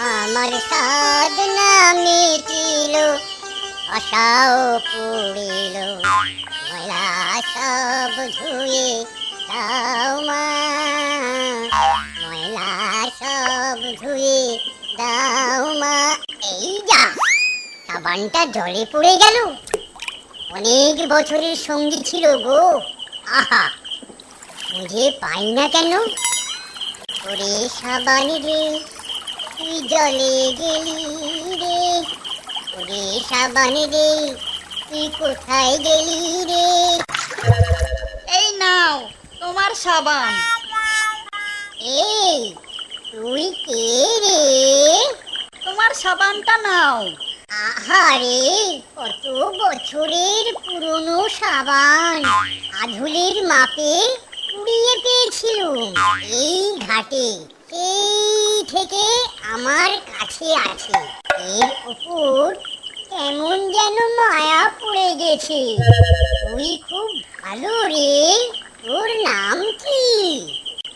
আমার সাধনা মিটিল, আশাও পুড়িল। ময়লা সব ধুয়ে দাও মা। ময়লা সব ধুয়ে দাও মা। এই যা, সাবানটা জলে পড়ে গেল। অনেক বছরের সঙ্গী ছিল গো। আহা, খুঁজে পাই না কেন? ওরে সাবান রে। তুই জলে গেলি রে। ওরে সাবান রে তুই কোথায় গেলি রে? এই নাও তোমার সাবান। এই তুই কে রে? তোমার সাবানটা নাও। আহারে কত বছরের পুরনো সাবান। আধুলির মাপে কুড়িয়ে পেয়েছিলুম এই ঘাটে। সেই থেকে আমার কাছে আছে। এর উপর কেমন যেন মায়া পড়ে গেছে। তুই খুব ভালো রে। তোর নাম কি?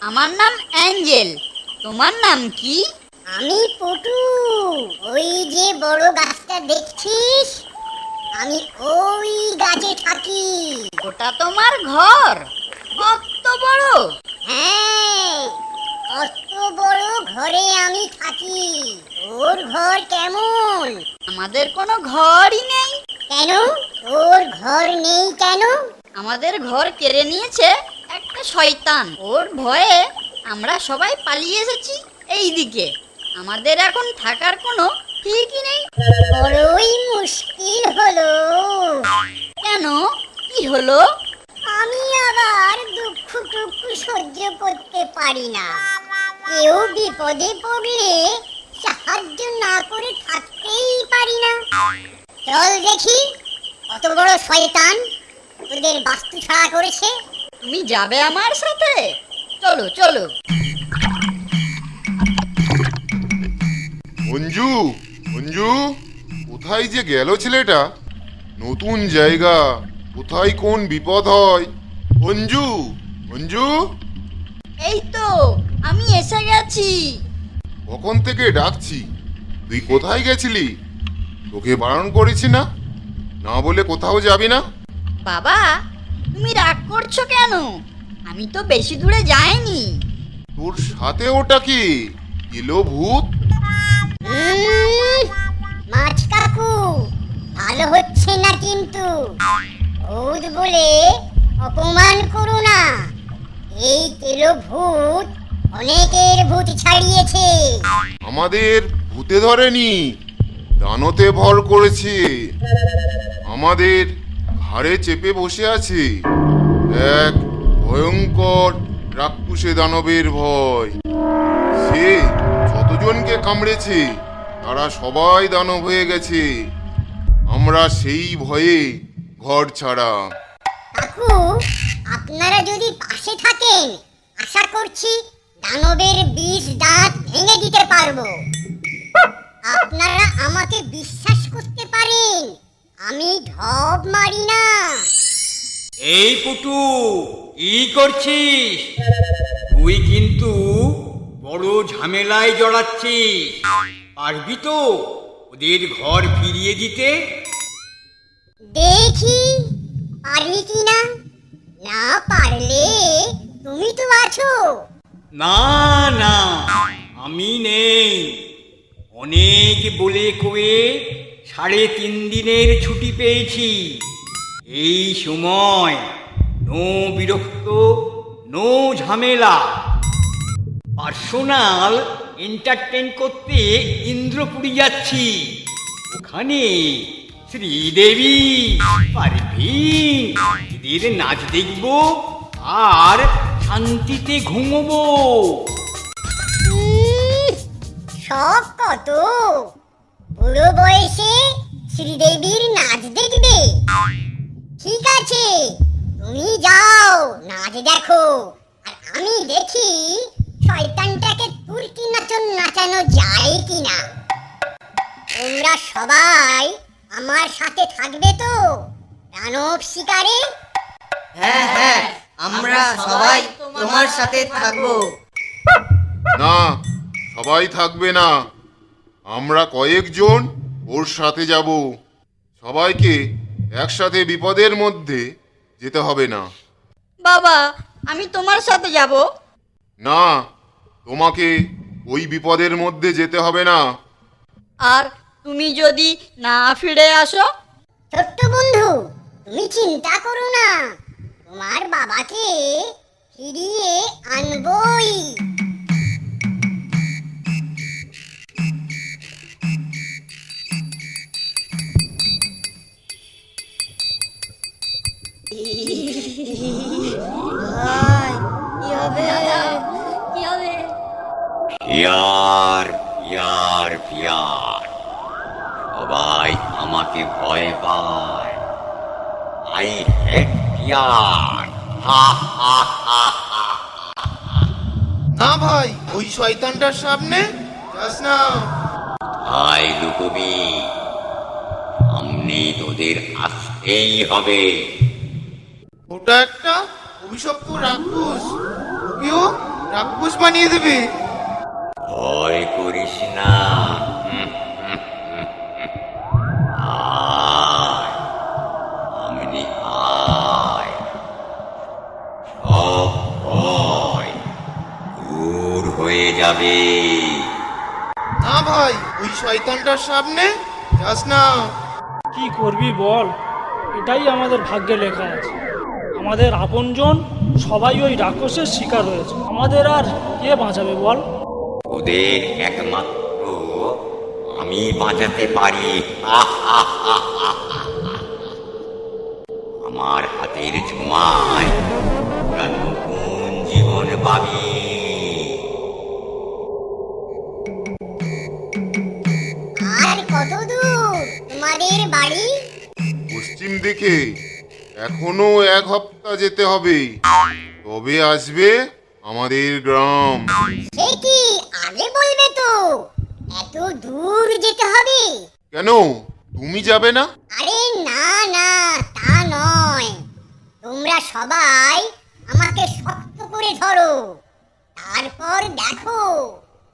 আমার নাম অ্যাঞ্জেল। তোমার নাম কি? আমি পটু। ওই যে বড় গাছটা দেখছিস? আমি ওই গাছে থাকি। ওটা তোমার ঘর। কত বড়। হ্যাঁ কত বড় ঘরে আমি থাকি। তোর ঘর কেমন? আমাদের কোনো ঘরই নেই। কেন? তোর ঘর নেই কেন? আমাদের ঘর কেড়ে নিয়েছে একটা শয়তান। ওর ভয়ে আমরা সবাই পালিয়ে এসেছি এই দিকে আমাদের এখন থাকার কোনো ঠিকই নেই। বড়ই মুশকিল হলো। কেন? কি হলো? আমি আবার দুঃখ টুকু সহ্য করতে পারি না। কেউ বিপদে পড়লে সাহায্য না করে থাকতেই পারি না। চল দেখি কত বড় শয়তান তোদের বাস্তু ছাড়া করেছে। তুমি যাবে আমার সাথে? চলো চলো। মঞ্জু মঞ্জু কোথায় যে গেল ছেলেটা? নতুন জায়গা কোথায় কোন বিপদ হয়? মঞ্জু মঞ্জু? এই তো আমি এসে গেছি। কখন থেকে ডাকছি? তুই কোথায় গেছিলি? তোকে বারণ করেছি না? না বলে কোথাও যাবি না? বাবা তুমি রাগ করছ কেন? আমি তো বেশি দূরে যাইনি। তোর সাথে ওটা কি? এলো ভূত? মাছ কাকু ভালো হচ্ছে না কিন্তু। ভূত বলে অপমান করো না। এই তেলো ভূত অনেকের ভূত ছাড়িয়েছে। আমাদের ভূতে ধরেনি, দানতে ভর করেছে। আমাদের ঘাড়ে চেপে বসে আছে। এক ভয়ঙ্কর রাক্ষুসে দানবের ভয়। সে যতজনকে কামড়েছে, তারা সবাই দানব হয়ে গেছে। আমরা সেই ভয়ে ঘর ছাড়া। কাকু আপনারা যদি পাশে থাকেন আশা করছি দানবের বিষ দাঁত ভেঙে দিতে পারব। আপনারা আমাকে বিশ্বাস করতে পারেন আমি ঢপ মারি না। এই পুটু কি করছিস? তুই কিন্তু বড় ঝামেলায় জড়াচ্ছিস। পারবি তো ওদের ঘর ফিরিয়ে দিতে? দেখি পারি কি না? না পারলে তুমি তো আছো। না না, আমি নেই। অনেক বলে কয়ে সাড়ে তিন দিনের ছুটি পেয়েছি। এই সময় নো বিরক্ত, নো ঝামেলা। পার্সোনাল এন্টারটেন করতে ইন্দ্রপুরী যাচ্ছি। ওখানে শ্রীদেবী পারভিন এদের নাচ দেখব আর শান্তিতে ঘুমবো। সব কত? বুড়ো বয়সে শ্রীদেবীর নাচ দেখবে। ঠিক আছে, তুমি যাও, নাচ দেখো। আর আমি দেখি শয়তানটাকে তুর্কি নাচন নাচানো যায় কিনা। তোমরা সবাই আমার সাথে থাকবে তো? দানব শিকারে? হ্যাঁ হ্যাঁ আমরা সবাই তোমার সাথে থাকব। না সবাই থাকবে না। আমরা কয়েকজন ওর সাথে যাব। সবাইকে একসাথে বিপদের মধ্যে যেতে হবে না। বাবা আমি তোমার সাথে যাব। না তোমাকে ওই বিপদের মধ্যে যেতে হবে না। আর তুমি যদি না ফিরে আসো? ছোট্ট বন্ধু, তুমি চিন্তা করো না। তোমার বাবাকে ফিরিয়ে আনবই। আমাকে ভয় পায়। আই হেট পিয়ার না ভাই ওই শয়তানটার সামনে? যাস না। আই লুকবি সামনে তোদের আসতেই হবে। ওটা একটা অভিশপ্ত রাক্ষস। কেউ রাক্ষস বানিয়ে দেবে। ভয় করিস না। হয়ে যাবে না ভাই ওই শয়তানটার সামনে যাস না। কি করবি বল? এটাই আমাদের ভাগ্যে লেখা আছে। আমাদের আপনজন সবাই ওই রাক্ষসের শিকার হয়েছে। আমাদের আর কে বাঁচাবে বল? ওদের একমাত্র আমি বাঁচাতে পারি। আমার হাতের ছোঁয়ায় নতুন জীবন পাবি বাড়ি? পশ্চিম দিকে এখনও এক হপ্তাহ যেতে হবে। তবে আসবে আমাদের গ্রাম? সে কি আগে বলবে তো? এত দূর যেতে হবে? কেন? তুমি যাবে না? আরে না না তা নয়। তোমরা সবাই আমাকে শক্ত করে ধরো। তারপর দেখো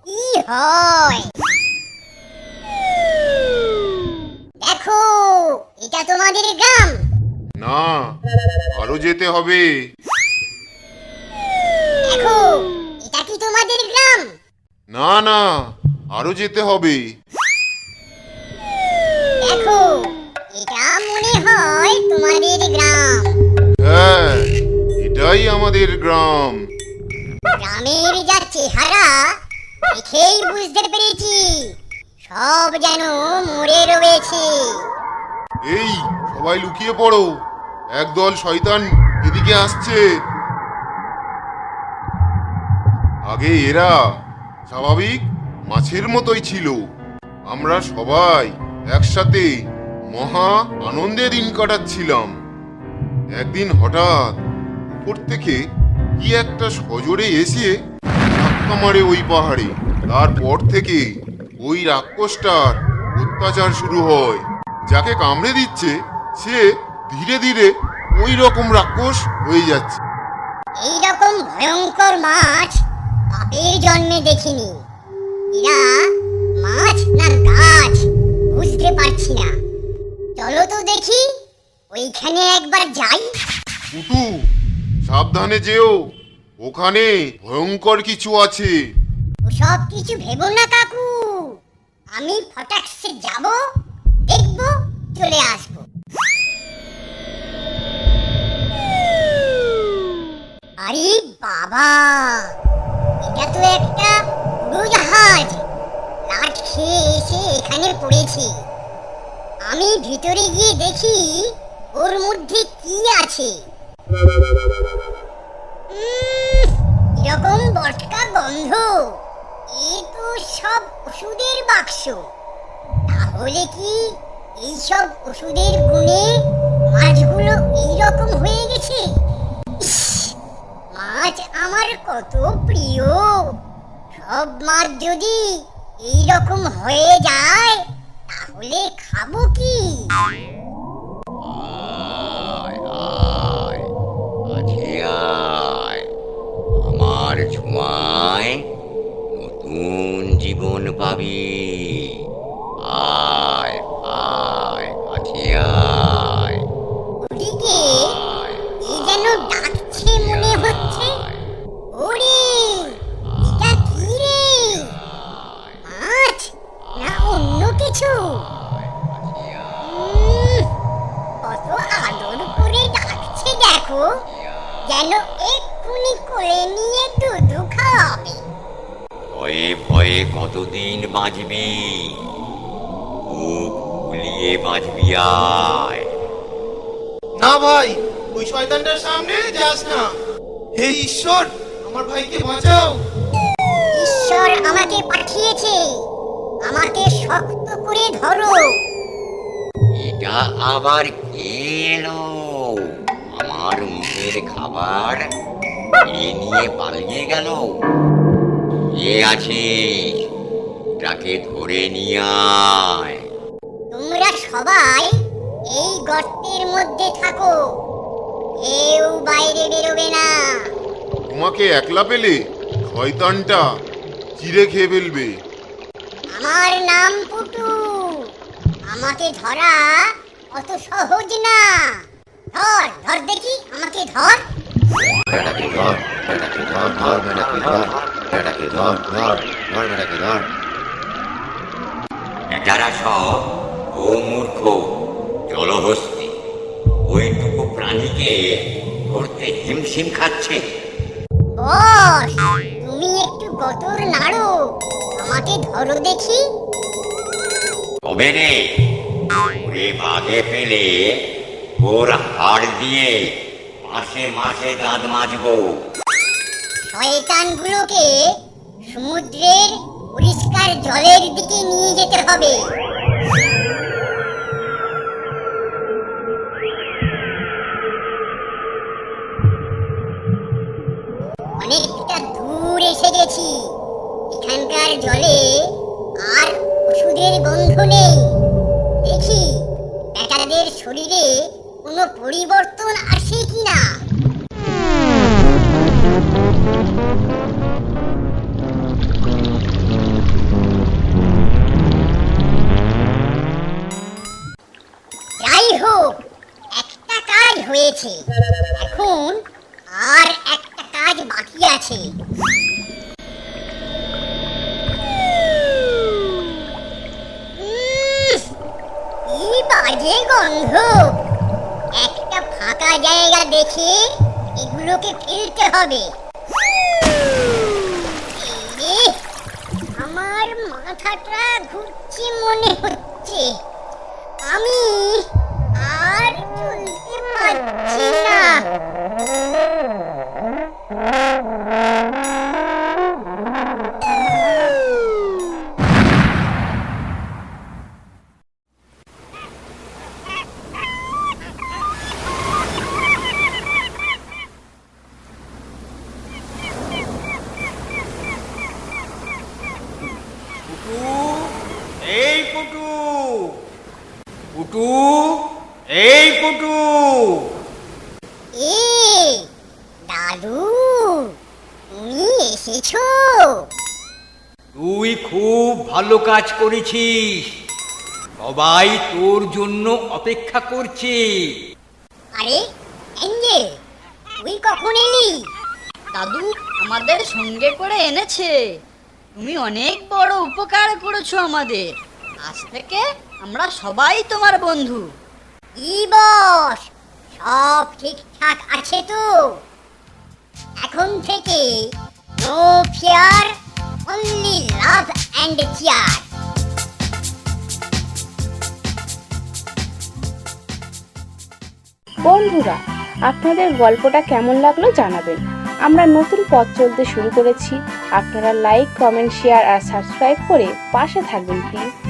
কি হয়। দেখো এটা তোমাদের গ্রাম। না আরও যেতে হবে। দেখো এটা কি তোমাদের গ্রাম? না না আরও যেতে হবে। দেখো এটা মনে হয় তোমাদের গ্রাম। হ্যাঁ এটাই আমাদের গ্রাম। গ্রামের যা চেহারা দেখেই বুঝতে পেরেছি। সব যেন মরে রয়েছে। এই, সবাই লুকিয়ে পড়ো। একদল শয়তান এদিকে আসছে। আগে এরা স্বাভাবিক মাছের মতোই ছিল। আমরা সবাই একসাথে মহা আনন্দে দিন কাটাচ্ছিলাম। একদিন হঠাৎ উপর থেকে কি একটা সজোরে এসে ধাক্কা মারে ওই পাহাড়ে। তারপর থেকে ওই রাক্ষসটার অত্যাচার শুরু হয়। যাকে কামড়ে দিচ্ছে সে ধীরে ধীরে ওই রকম রাক্ষস হয়ে যাচ্ছে। এই রকম ভয়ঙ্কর মাছ বাপের জন্মে দেখিনি। এরা মাছ না গাছ বুঝতে পারছি না। চলো তো দেখি ওইখানে একবার যাই। কুটু সাবধানে যেও ওখানে ভয়ঙ্কর কিছু আছে। ওসব কিছু ভেবো না কাকু আমি ফটাকসে যাব, দেখব, চলে আসব। আরে বাবা, এটা তো একটা উড়োজাহাজ। লাট খেয়ে এসে এখানে পড়েছে। আমি ভিতরে গিয়ে দেখি ওর মধ্যে কি আছে। এরকম বটকা গন্ধ। ওষুধের বাক্স। তাহলে কি এইসব ওষুধের গুণে মাছগুলো এইরকম হয়ে গেছে? মাছ আমার কত প্রিয়। সব মাছ যদি এইরকম হয়ে যায়, তাহলে খাব কি? জীবন পাবি। আয় আয়। ভয়ে ভয়ে কতদিন বাঁচবি? ফুলিয়ে বাঁচবি আয়। না ভাই ওই শয়তানটার সামনে যাস না। হে ঈশ্বর আমার ভাইকে বাঁচাও। ঈশ্বর আমাকে পাঠিয়েছে। আমাকে শক্ত করে ধরো। এটা আবার কে এলো? আমার মুখের খাবার এ নিয়ে পালিয়ে গেল। কে আছিস তাকে ধরে নিয়ে আয়। তোমরা সবাই এই গর্তের মধ্যে থাকো। কেউ বাইরে বেরোবে না। তোমাকে একলা পেলে শয়তানটা চিড়ে খেয়ে ফেলবে। আমার নাম পুটু। আমাকে ধরা অত সহজ না। ধর ধর দেখি আমাকে ধর। ধর ধর ধর। বেটাকে যারা সব ও মূর্খ জলহস্তি ওইটুকু প্রাণীকে ধরতে হিমশিম খাচ্ছে তুমি একটু গতর নাড়ো। আমাকে ধরো দেখি। তবে রে ওরে বাগে ফেলে ওর হাড় দিয়ে মাসে মাসে দাঁত মাজবো। শয়তানগুলোকে সমুদ্রের পরিষ্কার জলের দিকে নিয়ে যেতে হবে। অনেকটা দূর এসে গেছি। এখানকার জলে আর ওষুধের গন্ধ নেই। দেখি বেটাদের শরীরে কোনো পরিবর্তন আসে কিনা? যাই হোক একটা কাজ হয়েছে। এখন আর একটা কাজ বাকি আছে। বাজে গন্ধ। একটা ফাঁকা জায়গা দেখে এগুলোকে ফেলতে হবে। আমার মাথাটা ঘুরছে মনে হচ্ছে। আমি আর চলতে পারছি না পুটু এই পুটু পুটু এই পুটু এ দাদু তুমি এসেছ তুই খুব ভালো কাজ করেছিস। সবাই তোর জন্য অপেক্ষা করছে। আরে এঞ্জেল তুই কখন এলি? দাদু আমাদের সঙ্গে করে এনেছে। তুমি অনেক বড় উপকার করেছ আমাদের। আজ থেকে আমরা সবাই তোমার বন্ধু। ই বস সব ঠিকঠাক আছে তো? এখন থেকে নো ফিয়ার অনলি and চেয়ার বন্ধুরা, আপনাদের গল্পটা কেমন লাগল জানাবেন। আমরা নতুন পথ চলতে শুরু করেছি। আপনারা লাইক কমেন্ট শেয়ার আর সাবস্ক্রাইব করে পাশে থাকবেন প্লিজ